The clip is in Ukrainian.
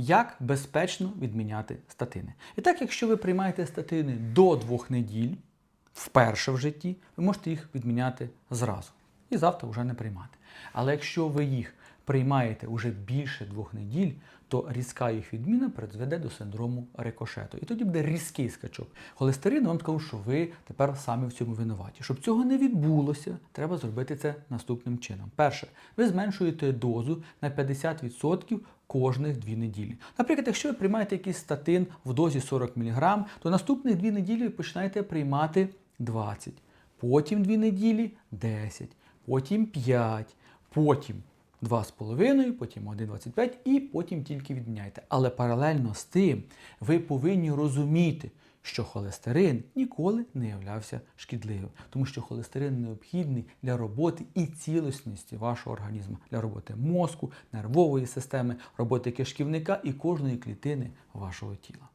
як безпечно відміняти статини. І так, якщо ви приймаєте статини до двох неділь, вперше в житті, ви можете їх відміняти зразу. І завтра вже не приймати. Але якщо ви їх приймаєте вже більше двох неділь, то різка їх відміна призведе до синдрому рикошету. І тоді буде різкий скачок. Холестерин вам скажу, що ви тепер самі в цьому винуваті. Щоб цього не відбулося, треба зробити це наступним чином. Перше, ви зменшуєте дозу на 50% кожних дві неділі. Наприклад, якщо ви приймаєте якийсь статин в дозі 40 мг, то наступних дві неділі ви починаєте приймати 20, потім дві неділі 10, потім 5, потім 2,5, потім 1,25 і потім тільки відміняйте. Але паралельно з тим ви повинні розуміти, що холестерин ніколи не являвся шкідливим, тому що холестерин необхідний для роботи і цілісності вашого організму, для роботи мозку, нервової системи, роботи кишківника і кожної клітини вашого тіла.